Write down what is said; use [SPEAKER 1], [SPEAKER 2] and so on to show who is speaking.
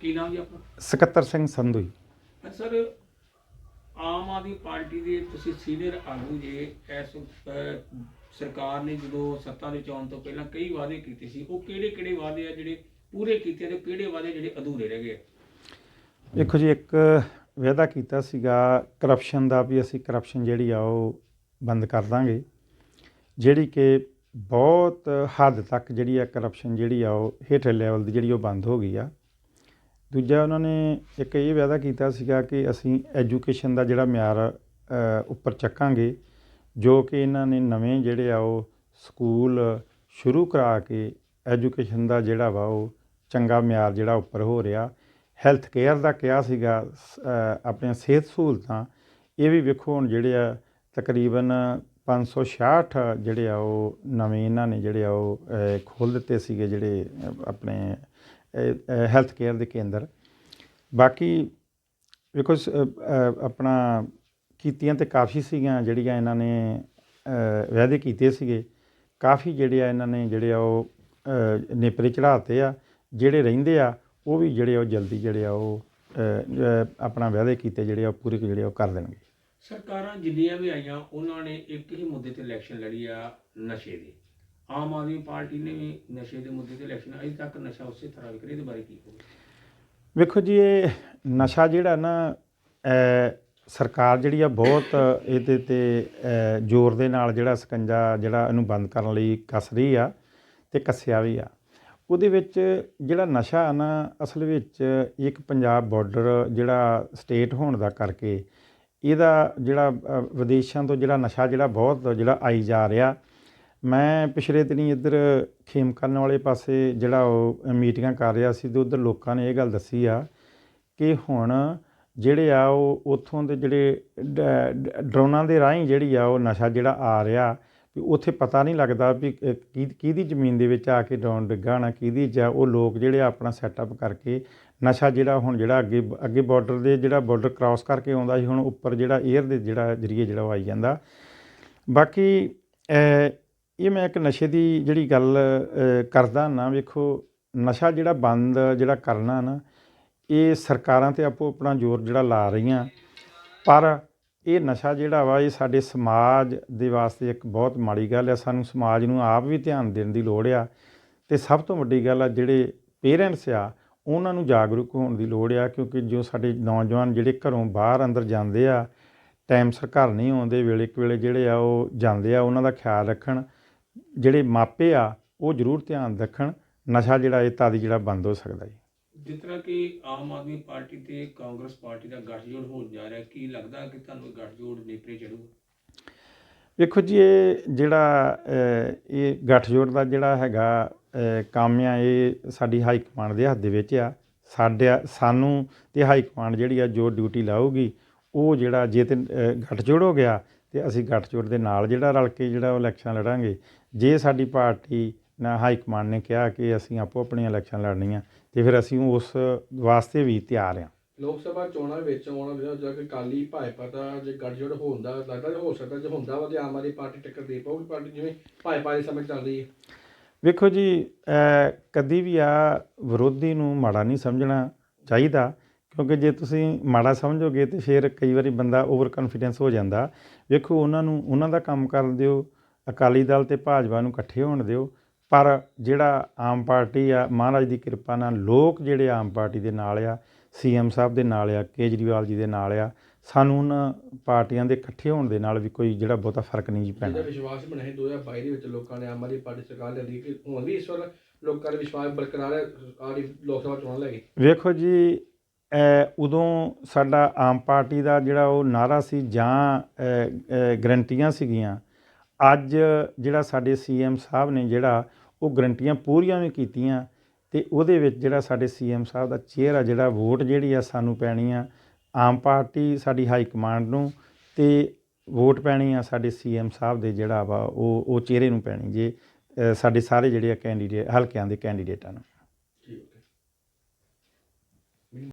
[SPEAKER 1] ਕੀ ਨਾਮ ਜੀ ਆਪਣਾ?
[SPEAKER 2] ਸਕੱਤਰ ਸਿੰਘ ਸੰਧੂ ਜੀ।
[SPEAKER 1] ਸਰ ਆਮ ਆਦਮੀ ਪਾਰਟੀ ਦੇ ਤੁਸੀਂ ਸੀਨੀਅਰ ਆਗੂ ਜੇ ਇਸ ਸਰਕਾਰ ਨੇ ਜਦੋਂ ਸੱਤਾ ਦੇ ਚੋਣ ਤੋਂ ਪਹਿਲਾਂ ਕਈ ਵਾਅਦੇ ਕੀਤੇ ਸੀ ਉਹ ਕਿਹੜੇ ਕਿਹੜੇ ਵਾਅਦੇ ਆ ਜਿਹੜੇ ਪੂਰੇ ਕੀਤੇ ਤੇ ਕਿਹੜੇ ਵਾਅਦੇ ਜਿਹੜੇ ਅਧੂਰੇ ਰਹਿ ਗਏ?
[SPEAKER 2] ਵੇਖੋ ਜੀ ਇੱਕ ਵਾਅਦਾ ਕੀਤਾ ਸੀਗਾ ਕਰਪਸ਼ਨ ਦਾ ਵੀ ਅਸੀਂ ਕਰਪਸ਼ਨ ਜਿਹੜੀ ਆ ਉਹ ਬੰਦ ਕਰ ਦਾਂਗੇ। ਜਿਹੜੀ ਕਿ ਬਹੁਤ ਹੱਦ ਤੱਕ ਜਿਹੜੀ ਆ ਕਰਪਸ਼ਨ ਜਿਹੜੀ ਆ ਉਹ ਹੇਠਲੇ ਲੈਵਲ ਦੀ ਜਿਹੜੀ ਉਹ ਬੰਦ ਹੋ ਗਈ ਆ। ਦੂਜਾ ਉਹਨਾਂ ਨੇ ਇੱਕ ਇਹ ਵਾਅਦਾ ਕੀਤਾ ਸੀਗਾ ਕਿ ਅਸੀਂ ਐਜੂਕੇਸ਼ਨ ਦਾ ਜਿਹੜਾ ਮਿਆਰ ਉੱਪਰ ਚੱਕਾਂਗੇ, ਜੋ ਕਿ ਇਹਨਾਂ ਨੇ ਨਵੇਂ ਜਿਹੜੇ ਆ ਉਹ ਸਕੂਲ ਸ਼ੁਰੂ ਕਰਾ ਕੇ ਐਜੂਕੇਸ਼ਨ ਦਾ ਜਿਹੜਾ ਵਾ ਉਹ ਚੰਗਾ ਮਿਆਰ ਜਿਹੜਾ ਉੱਪਰ ਹੋ ਰਿਹਾ। ਹੈਲਥ ਕੇਅਰ ਦਾ ਕਿਹਾ ਸੀਗਾ, ਸ- ਆਪਣੀਆਂ ਸਿਹਤ ਸਹੂਲਤਾਂ। ਇਹ ਵੀ ਵੇਖੋ ਹੁਣ ਜਿਹੜੇ ਆ ਤਕਰੀਬਨ 566 ਜਿਹੜੇ ਆ ਉਹ ਨਵੇਂ ਇਹਨਾਂ ਨੇ ਜਿਹੜੇ ਆ ਉਹ ਖੋਲ ਦਿੱਤੇ ਸੀਗੇ ਜਿਹੜੇ ਆਪਣੇ ਹੈਲਥ ਕੇਅਰ ਦੇ ਕੇਂਦਰ। ਬਾਕੀ ਵੇਖੋ ਆਪਣਾ ਕੀਤੀਆਂ ਤੇ ਕਾਫੀ ਸੀਗੀਆਂ, ਜਿਹੜੀਆਂ ਇਹਨਾਂ ਨੇ ਵਾਅਦੇ ਕੀਤੇ ਸੀਗੇ। ਕਾਫੀ ਜਿਹੜੇ ਆ ਇਹਨਾਂ ਨੇ, ਜਿਹੜੇ ਆ ਉਹ ਨੇਪਰੇ ਚੜਾਤੇ ਆ, ਜਿਹੜੇ ਰਹਿੰਦੇ ਆ, ਉਹ ਵੀ ਜਿਹੜੇ ਆ ਉਹ ਜਲਦੀ ਜਿਹੜੇ ਆ ਉਹ ਆਪਣਾ ਵਾਅਦੇ ਕੀਤੇ, ਜਿਹੜੇ ਆ ਉਹ ਪੂਰੇ ਜਿਹੜੇ ਉਹ ਕਰ ਦੇਣਗੇ।
[SPEAKER 1] ਸਰਕਾਰਾਂ ਜਿੰਨੀਆਂ ਵੀ ਆਈਆਂ, ਉਹਨਾਂ ਨੇ ਇੱਕ ਹੀ ਮੁੱਦੇ ਤੇ ਇਲੈਕਸ਼ਨ ਲੜੀ ਆ, ਨਸ਼ੇ ਦੀ। ਆਮ ਆਦਮੀ ਪਾਰਟੀ ਨੇ ਨਸ਼ੇ ਦੇ ਮੁੱਦੇ ਤੇ ਇਲੈਕਸ਼ਨ ਅਜੇ ਤੱਕ ਨਸ਼ਾ ਉਸੇ ਤਰ੍ਹਾਂ ਵਿਕ ਰਿਹਾ, ਇਹਦੇ ਬਾਰੇ ਕੀ ਕਹੋਗੇ?
[SPEAKER 2] ਵੇਖੋ ਜੀ, ਇਹ ਨਸ਼ਾ ਜਿਹੜਾ ਨਾ ਸਰਕਾਰ ਜਿਹੜੀ ਆ ਬਹੁਤ ਇਹਦੇ ਤੇ ਜ਼ੋਰ ਦੇ ਨਾਲ ਜਿਹੜਾ ਸਕੰਜਾ ਜਿਹੜਾ ਇਹਨੂੰ ਬੰਦ ਕਰਨ ਲਈ ਕੱਸ ਰਹੀ ਆ ਤੇ ਕੱਸਿਆ ਵੀ ਆ। ਉਹਦੇ ਵਿੱਚ ਜਿਹੜਾ ਨਸ਼ਾ ਆ ਨਾ, ਅਸਲ ਵਿੱਚ ਇੱਕ ਪੰਜਾਬ ਬਾਰਡਰ ਜਿਹੜਾ ਸਟੇਟ ਹੋਣ ਦਾ ਕਰਕੇ ਇਹਦਾ ਜਿਹੜਾ ਵਿਦੇਸ਼ਾਂ ਤੋਂ ਜਿਹੜਾ ਨਸ਼ਾ ਜਿਹੜਾ ਬਹੁਤ ਜਿਹੜਾ ਆਈ ਜਾ ਰਿਹਾ ਮੈਂ ਪਿਛਲੇ ਦਿਨੀ ਇੱਧਰ ਖੇਮ ਕਰਨ ਵਾਲੇ ਪਾਸੇ ਜਿਹੜਾ ਉਹ ਮੀਟਿੰਗਾਂ ਕਰ ਰਿਹਾ ਸੀ ਤੇ ਉੱਧਰ ਲੋਕਾਂ ਨੇ ਇਹ ਗੱਲ ਦੱਸੀ ਆ ਕਿ ਹੁਣ ਜਿਹੜੇ ਆ ਉਹ ਉੱਥੋਂ ਦੇ ਜਿਹੜੇ ਡਰੋਨਾਂ ਦੇ ਰਾਹੀਂ ਜਿਹੜੀ ਆ ਉਹ ਨਸ਼ਾ ਜਿਹੜਾ ਆ ਰਿਹਾ ਵੀ ਉੱਥੇ ਪਤਾ ਨਹੀਂ ਲੱਗਦਾ ਵੀ ਅ, ਕਿਹਦੀ ਜ਼ਮੀਨ ਦੇ ਵਿੱਚ ਆ ਕੇ ਡਰੋਨ ਡਿੱਗਾ ਨਾ ਕਿਹਦੀ ਚ ਆ ਉਹ ਲੋਕ ਜਿਹੜੇ ਆਪਣਾ ਸੈਟਅਪ ਕਰਕੇ ਨਸ਼ਾ ਜਿਹੜਾ ਹੁਣ ਜਿਹੜਾ ਅੱਗੇ ਅੱਗੇ ਬਾਰਡਰ ਦੇ ਜਿਹੜਾ ਬਾਰਡਰ ਕ੍ਰਾਸ ਕਰਕੇ ਆਉਂਦਾ ਸੀ ਹੁਣ ਉੱਪਰ ਜਿਹੜਾ 에ਅਰ ਦੇ ਜਿਹੜਾ ਜਰੀਏ ਜਿਹੜਾ ਉਹ ਆਈ ਜਾਂਦਾ। ਬਾਕੀ ਇਹ ਮੈਂ ਇੱਕ ਨਸ਼ੇ ਦੀ ਜਿਹੜੀ ਗੱਲ ਕਰਦਾ ਨਾ, ਵੇਖੋ, ਨਸ਼ਾ ਜਿਹੜਾ ਬੰਦ, ਜਿਹੜਾ ਕਰਨਾ ਨਾ, ਇਹ ਸਰਕਾਰਾਂ ਤੇ ਆਪੋ ਆਪਣਾ ਜ਼ੋਰ ਜਿਹੜਾ ਲਾ ਰਹੀਆਂ। ਪਰ ਇਹ ਨਸ਼ਾ ਜਿਹੜਾ ਵਾ, ਇਹ ਸਾਡੇ ਸਮਾਜ ਦੇ ਵਾਸਤੇ ਇੱਕ ਬਹੁਤ ਮਾੜੀ ਗੱਲ ਹੈ ਸਾਨੂੰ ਸਮਾਜ ਨੂੰ ਆਪ ਵੀ ਧਿਆਨ ਦੇਣ ਦੀ ਲੋੜ ਆ। ਤੇ ਸਭ ਤੋਂ ਵੱਡੀ ਗੱਲ ਆ, ਜਿਹੜੇ ਪੇਰੈਂਟਸ ਆ, ਉਹਨਾਂ ਨੂੰ ਜਾਗਰੂਕ ਹੋਣ ਦੀ ਲੋੜ ਆ, ਕਿਉਂਕਿ ਜੋ ਸਾਡੇ ਨੌਜਵਾਨ ਜਿਹੜੇ ਘਰੋਂ ਬਾਹਰ ਅੰਦਰ ਜਾਂਦੇ ਆ, ਟਾਈਮ ਸਰ ਘਰ ਨਹੀਂ ਆਉਂਦੇ, ਵੇਲੇ ਕੁ ਵੇਲੇ ਜਿਹੜੇ ਆ, ਉਹ ਜਾਂਦੇ ਆ, ਉਹਨਾਂ ਦਾ ਖਿਆਲ ਰੱਖਣ। ਜਿਹੜੇ ਮਾਪੇ ਆ ਉਹ ਜ਼ਰੂਰ ਧਿਆਨ ਰੱਖਣ ਨਸ਼ਾ ਜਿਹੜਾ ਇਹ ਤਦ ਜਿਹੜਾ ਬੰਦ ਹੋ ਸਕਦਾ ਜੀ।
[SPEAKER 1] ਜਿਸ ਤਰ੍ਹਾਂ ਕਿ ਆਮ ਆਦਮੀ ਪਾਰਟੀ ਤੇ ਕਾਂਗਰਸ ਪਾਰਟੀ ਦਾ ਗੱਠਜੋੜ ਹੋਣ ਜਾ ਰਿਹਾ ਕੀ ਲੱਗਦਾ ਕਿ ਤੁਹਾਨੂੰ ਗੱਠਜੋੜ ਨੇਪਰੇ ਚੜੂਗਾ
[SPEAKER 2] ਵੇਖੋ ਜੀ ਇਹ ਜਿਹੜਾ ਇਹ ਗੱਠਜੋੜ ਦਾ ਜਿਹੜਾ ਹੈਗਾ ਅ, ਕੰਮ ਆ ਇਹ ਸਾਡੀ ਹਾਈ ਕਮਾਂਡ ਦੇ ਹੱਥ ਦੇ ਵਿੱਚ ਆ। ਸਾਡੇ ਸਾਨੂੰ ਤੇ ਹਾਈ ਕਮਾਂਡ ਜਿਹੜੀ ਆ ਜੋ ਡਿਊਟੀ ਲਾਊਗੀ ਉਹ ਜਿਹੜਾ ਜੇ ਤੇ ਗੱਠਜੋੜ ਹੋ ਗਿਆ ਤੇ ਅਸੀਂ ਗੱਠਜੋੜ ਦੇ ਨਾਲ ਜਿਹੜਾ ਰਲ ਕੇ ਜਿਹੜਾ ਉਹ ਇਲੈਕਸ਼ਨ ਲੜਾਂਗੇ ਜੇ ਸਾਡੀ ਪਾਰਟੀ ਨਾ ਹਾਈ ਕਮਾਂਡ ਨੇ ਕਿਹਾ ਕਿ ਅਸੀਂ ਆਪੋ ਆਪਣੀਆਂ ਇਲੈਕਸ਼ਨ ਲੜਨੀਆਂ ਤੇ ਫਿਰ ਅਸੀਂ ਉਸ ਵਾਸਤੇ ਵੀ ਤਿਆਰ ਹਾਂ।
[SPEAKER 3] ਲੋਕ ਸਭਾ ਚੋਣਾਂ ਵਿੱਚ ਆਉਣਾ ਜਿਹੜਾ ਜਾ ਕੇ ਕਾਲੀ ਭਾਜਪਾ ਦਾ ਜੇ ਗੱਠਜੋੜ ਹੋਣ ਦਾ ਲੱਗਦਾ ਹੋ ਸਕਦਾ ਜੇ ਹੁੰਦਾ ਵਾ ਤੇ ਆਮ ਆਦਮੀ ਪਾਰਟੀ ਟੱਕਰ ਦੇ ਪਾਊਗੀ ਪਾਰਟੀ ਜਿਵੇਂ ਭਾਜਪਾ ਦੇ ਸਮੇਂ ਚੱਲ ਰਹੀ ਹੈ।
[SPEAKER 2] ਵੇਖੋ ਜੀ ਕਦੀ ਵੀ ਆ ਵਿਰੋਧੀ ਨੂੰ ਮਾੜਾ ਨਹੀਂ ਸਮਝਣਾ ਚਾਹੀਦਾ। ਕਿਉਂਕਿ ਜੇ ਤੁਸੀਂ ਮਾੜਾ ਸਮਝੋਗੇ ਤੇ ਫਿਰ ਕਈ ਵਾਰੀ ਬੰਦਾ ਓਵਰ ਕੌਨਫੀਡੈਂਸ ਹੋ ਜਾਂਦਾ। ਵੇਖੋ ਉਹਨਾਂ ਨੂੰ ਉਹਨਾਂ ਦਾ ਕੰਮ ਕਰਨ ਦਿਓ ਅਕਾਲੀ ਦਲ ਤੇ ਭਾਜਪਾ ਨੂੰ ਇਕੱਠੇ ਹੋਣ ਦਿਓ ਪਰ ਜਿਹੜਾ ਆਮ ਪਾਰਟੀ ਆ ਮਹਾਰਾਜ ਦੀ ਕਿਰਪਾ ਨਾਲ ਲੋਕ ਜਿਹੜੇ ਆਮ ਪਾਰਟੀ ਦੇ ਨਾਲ ਆ ਸੀਐਮ ਸਾਹਿਬ ਦੇ ਨਾਲ ਆ ਕੇਜਰੀਵਾਲ ਜੀ ਦੇ ਨਾਲ ਆ ਸਾਨੂੰ ਉਹਨਾਂ ਪਾਰਟੀਆਂ ਦੇ ਇਕੱਠੇ ਹੋਣ ਦੇ ਨਾਲ ਵੀ ਕੋਈ ਜਿਹੜਾ ਬਹੁਤਾ ਫ਼ਰਕ ਨਹੀਂ ਜੀ ਪੈਣਾ।
[SPEAKER 3] ਜਿਹਦਾ ਵਿਸ਼ਵਾਸ ਬਣਿਆ ਸੀ 2022 ਦੇ ਵਿੱਚ ਲੋਕਾਂ ਨੇ ਆਮ ਆਦਮੀ ਪਾਰਟੀ ਸਰਕਾਰ ਲੈ ਲਈ ਕਿ ਹੁਣ ਵੀ ਇਸ ਵਾਰ ਲੋਕਾਂ ਦਾ ਵਿਸ਼ਵਾਸ ਬਰਕਰਾਰ ਹੈ ਆੜੀ ਲੋਕ ਸਭਾ ਚੋਣਾਂ ਲੈ ਕੇ।
[SPEAKER 2] ਵੇਖੋ ਜੀ ਉਦੋਂ ਸਾਡਾ ਆਮ ਪਾਰਟੀ ਦਾ ਜਿਹੜਾ ਉਹ ਨਾਰਾ ਸੀ ਜਾਂ ਗਰੰਟੀਆਂ ਸੀਗੀਆਂ, ਅੱਜ ਜਿਹੜਾ ਸਾਡੇ ਸੀਐਮ ਸਾਹਿਬ ਨੇ ਜਿਹੜਾ ਉਹ ਗਰੰਟੀਆਂ ਪੂਰੀਆਂ ਵੀ ਕੀਤੀਆਂ ਤੇ ਉਹਦੇ ਵਿੱਚ ਜਿਹੜਾ ਸਾਡੇ ਸੀਐਮ ਸਾਹਿਬ ਦਾ ਚਿਹਰਾ ਜਿਹੜਾ ਵੋਟ ਜਿਹੜੀ ਆ ਸਾਨੂੰ ਪੈਣੀ ਆ, ਆਮ ਪਾਰਟੀ ਸਾਡੀ ਹਾਈ ਕਮਾਂਡ ਨੂੰ ਤੇ ਵੋਟ ਪੈਣੀ ਆ ਸਾਡੇ ਸੀਐਮ ਸਾਹਿਬ ਦੇ ਜਿਹੜਾ ਵਾ ਉਹ ਉਹ ਚਿਹਰੇ ਨੂੰ ਪੈਣੀ ਜੇ ਸਾਡੇ ਸਾਰੇ ਜਿਹੜੇ ਆ ਕੈਂਡੀਡੇਟ ਹਲਕਿਆਂ ਦੇ ਕੈਂਡੀਡੇਟਾਂ ਨੂੰ।